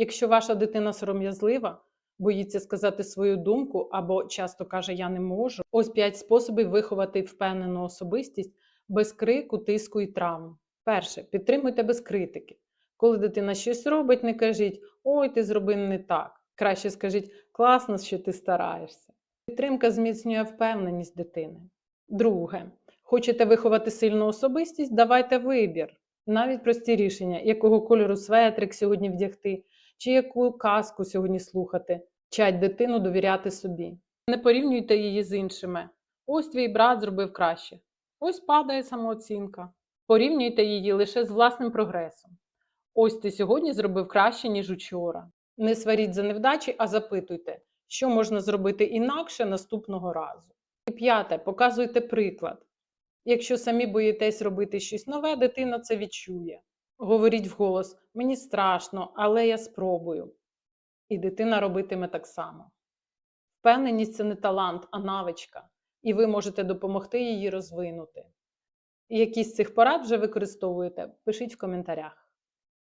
Якщо ваша дитина сором'язлива, боїться сказати свою думку або часто каже Я не можу, ось 5 способів виховати впевнену особистість без крику, тиску і травм. Перше, підтримуйте без критики. Коли дитина щось робить, не кажіть Ой, ти зробив не так. Краще скажіть класно, що ти стараєшся. Підтримка зміцнює впевненість дитини. Друге, хочете виховати сильну особистість, давайте вибір. Навіть прості рішення, якого кольору светрик сьогодні вдягти, чи яку казку сьогодні слухати, вчать дитину довіряти собі. Не порівнюйте її з іншими. Ось твій брат зробив краще, ось падає самооцінка. Порівнюйте її лише з власним прогресом. Ось ти сьогодні зробив краще, ніж учора. Не сваріть за невдачі, а запитуйте, що можна зробити інакше наступного разу. І п'яте, показуйте приклад. Якщо самі боїтесь робити щось нове, дитина це відчує. Говоріть вголос: мені страшно, але я спробую. І дитина робитиме так само. Впевненість це не талант, а навичка, і ви можете допомогти її розвинути. І які з цих порад вже використовуєте, пишіть в коментарях.